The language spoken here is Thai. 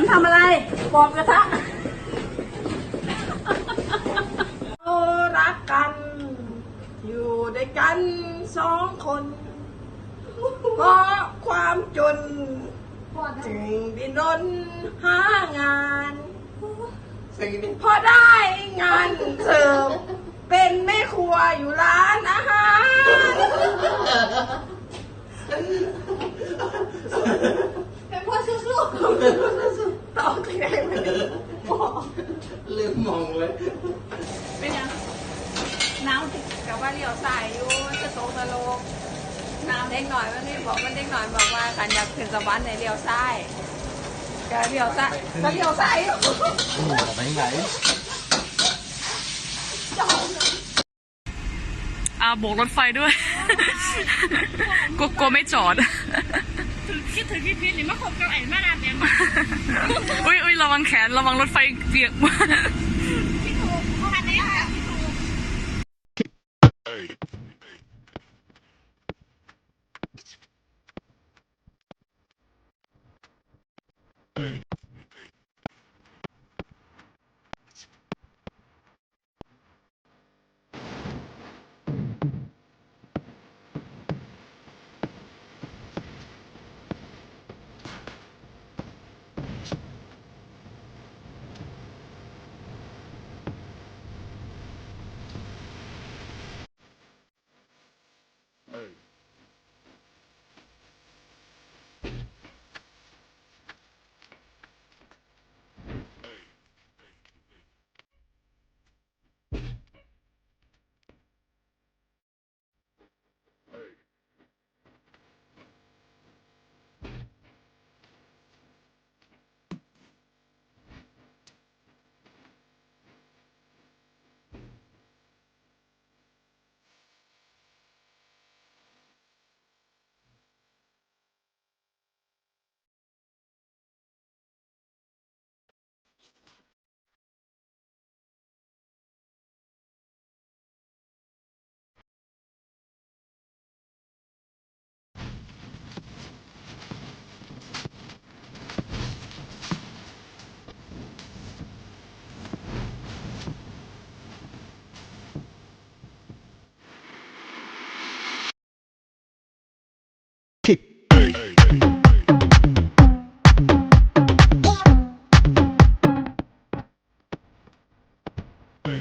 มทำอะไรปอกกระทะเรารักกัน อยู่ด้วยกันสองคนเพราะความจน จึงดิ้นรนหางานพอได้งานเสริม เป็นแม่ครัวอยู่ร้านอาหาร เป็นพ่อสู้ ตอบที่ไหนมาดิบอก ลืมมอง เลยเป็นยังน้ำที่กับว่าเลี้ยวสายอยู่จะโตตะโลกน้ำเด็กหน่อยวันนี้บอกมันเด็กหน่อยบอกว่าการอยากขึ้นสวรรค์ในเลี้ยวซ้ายก็เลี้ยวซ้ายก็เลี้ยวซ้ายไหนไหนอ่าโบกรถไฟด้วยกลัวกลัวไม่จอดๆคิดถึงพี่พีชหรือมาคบกับไอ้มาดามแอมอุ้ยอุ้ยระวังแขนระวังรถไฟเปียกพี่ถู ก คั